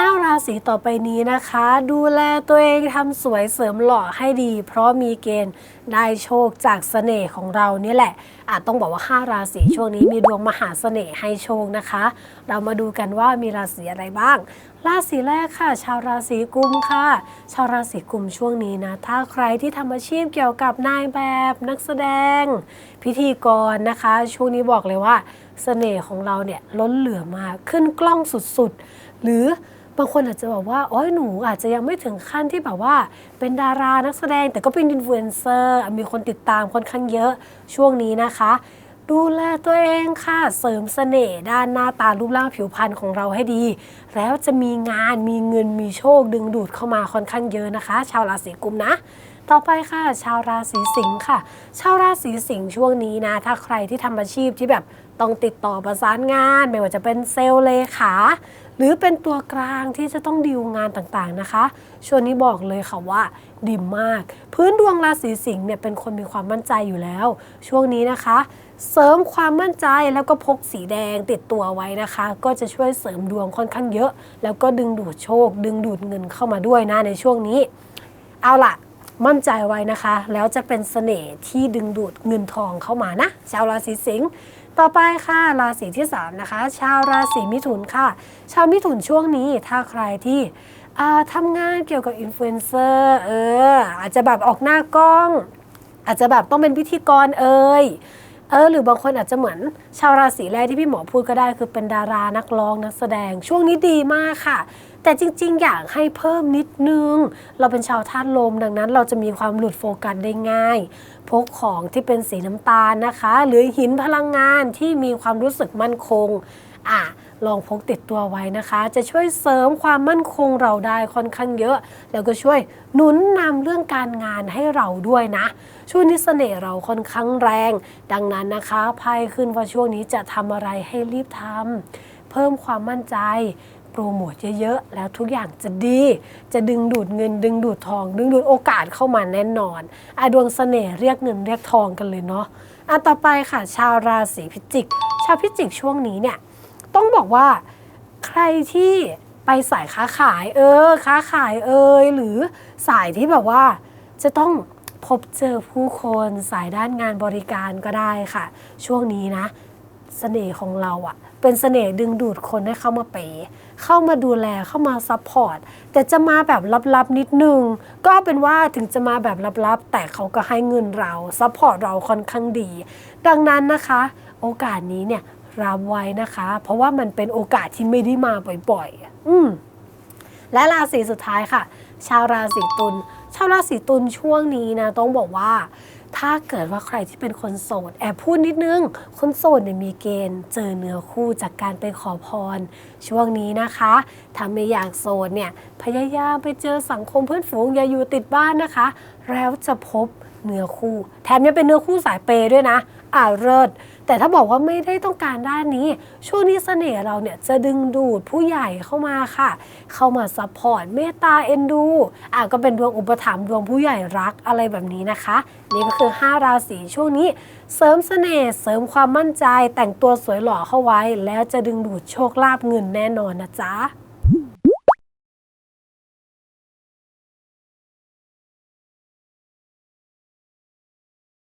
5 ราศีต่อไปนี้นะคะ ดูแลตัวเองทำสวยเสริมหล่อให้ดี เพราะมีเกณฑ์ได้โชคจากเสน่ห์ของเรานี่แหละอาจต้องบอกว่า 5 ราศีช่วงนี้มีดวงมหาเสน่ห์ให้โชคนะคะ เรามาดูกันว่ามีราศีอะไรบ้าง ราศีแรกค่ะ ชาวราศีกุมค่ะ ชาวราศีกุมช่วงนี้นะ ถ้าใครที่ทำอาชีพเกี่ยวกับนายแบบนักแสดง พิธีกรนะคะ ช่วงนี้บอกเลยว่าเสน่ห์ของเราเนี่ยล้นเหลือมากขึ้นกล้องสุดๆ หรือ บางคนอาจจะบอกว่าโอ้ยหนูอาจจะยังไม่ถึงขั้นที่แบบว่า เป็นดารานักแสดงแต่ก็เป็นอินฟลูเอนเซอร์มีคนติดตามค่อนข้างเยอะช่วงนี้นะคะ ดูแลตัวเองค่ะเสริมเสน่ห์ด้านหน้าตารูปร่างผิวพรรณของเราให้ดี แล้วจะมีงานมีเงินมีโชคดึงดูดเข้ามาค่อนข้างเยอะนะคะ ชาวราศีกุมนะ ต่อไปค่ะ ชาวราศีสิงค์ค่ะ ชาวราศีสิงห์ช่วงนี้นะ ถ้าใครที่ทำอาชีพที่แบบต้องติดต่อประสานงาน ไม่ว่าจะเป็นเซลล์เลขาหรือเป็นตัวกลางที่จะต้องดีลงานต่างๆนะคะ ช่วงนี้บอกเลยค่ะว่าดีมาก พื้นดวงราศีสิงห์เนี่ยเป็นคนมีความมั่นใจอยู่แล้ว ช่วงนี้นะคะ เสริมความมั่นใจแล้วก็พกสีแดงติดตัวไว้นะคะ ก็จะช่วยเสริมดวงค่อนข้างเยอะ แล้วก็ดึงดูดโชค ดึงดูดเงินเข้ามาด้วยนะในช่วงนี้ เอาล่ะ มั่นใจไว้นะคะ แล้วจะเป็นเสน่ห์ที่ดึงดูดเงินทองเข้ามานะ ชาวราศีสิงห์ต่อไปค่ะราศีที่ 3 นะคะ ชาวราศีมิถุนค่ะ ชาวมิถุนช่วงนี้ถ้าใครที่ทำงานเกี่ยวกับอินฟลูเอนเซอร์เอออาจจะแบบออกหน้ากล้อง อาจจะแบบต้องเป็นพิธีกรเอ่ย เออหรือบางคนอาจจะเหมือนชาวราศีแรกที่พี่หมอพูดก็ได้ คือเป็นดารานักร้องนักแสดงช่วงนี้ดีมากค่ะ แต่จริง ๆ อยากให้เพิ่มนิดนึง เราเป็นชาวธาตุลมดังนั้น เราจะมีความหลุดโฟกัสได้ง่าย พกของที่เป็นสีน้ำตาลนะคะ หรือหินพลังงานที่มีความรู้สึกมั่นคงอะ ลองพกติดตัวไว้นะคะ จะช่วยเสริมความมั่นคงเราได้ค่อนข้างเยอะ แล้วก็ช่วยหนุนนำเรื่องการงานให้เราด้วยนะ ช่วงนี้เสน่ห์เราค่อนข้างแรง ดังนั้นนะคะไพ่ขึ้นว่าช่วงนี้จะทำอะไรให้รีบทำเพิ่มความมั่นใจโปรโมทเยอะๆ แล้วทุกอย่างจะดี จะดึงดูดเงิน ดึงดูดทอง ดึงดูดโอกาสเข้ามาแน่นอนอะดวงเสน่ห์เรียกเงินเรียกทองกันเลยเนาะอะต่อไปค่ะ ชาวราศีพิจิก ชาวพิจิกช่วงนี้เนี่ย ต้องบอกว่าใครที่ไปสายค้าขายเออค้าขายเอยหรือสายที่แบบว่าจะต้องพบเจอผู้คนสายด้านงานบริการก็ได้ค่ะ ช่วงนี้นะเสน่ห์ของเราอะเป็นเสน่ห์ดึงดูดคนให้เข้ามาเปเข้ามาดูแลเข้ามาซัพพอร์ตแต่จะมาแบบลับๆนิดนึง ก็เป็นว่าถึงจะมาแบบลับๆ แต่เขาก็ให้เงินเราซัพพอร์ตเราค่อนข้างดี ดังนั้นนะคะ โอกาสนี้เนี่ย รับไว้นะคะ เพราะว่ามันเป็นโอกาสที่ไม่ได้มาบ่อยๆอืมและราศีสุดท้ายค่ะ ชาวราศีตุลชาวราศีตุลช่วงนี้นะต้องบอกว่า ถ้าเกิดว่าใครที่เป็นคนโสดแอบพูดนิดนึง คนโสดเนี่ยมีเกณฑ์เจอเนื้อคู่จากการไปขอพร ช่วงนี้นะคะถ้าไม่อยากโสดเนี่ยพยายามไปเจอสังคมเพื่อนฝูงอย่าอยู่ติดบ้านนะคะ แล้วจะพบเนื้อคู่ แถมยังเป็นเนื้อคู่สายเปย์ด้วยนะอ่าเลิศ แต่ถ้าบอกว่าไม่ได้ต้องการด้านนี้ ช่วงนี้เสน่ห์เราเนี่ยจะดึงดูดผู้ใหญ่เข้ามาค่ะ เข้ามาซัพพอร์ตเมตตาเอ็นดูอะก็เป็นดวงอุปถัมภ์ดวงผู้ใหญ่รักอะไรแบบนี้นะคะ นี่ก็คือ 5 ราศีช่วงนี้ เสริมเสน่ห์เสริมความมั่นใจแต่งตัวสวยหล่อเข้าไว้ แล้วจะดึงดูดโชคลาภเงินแน่นอนนะจ๊ะ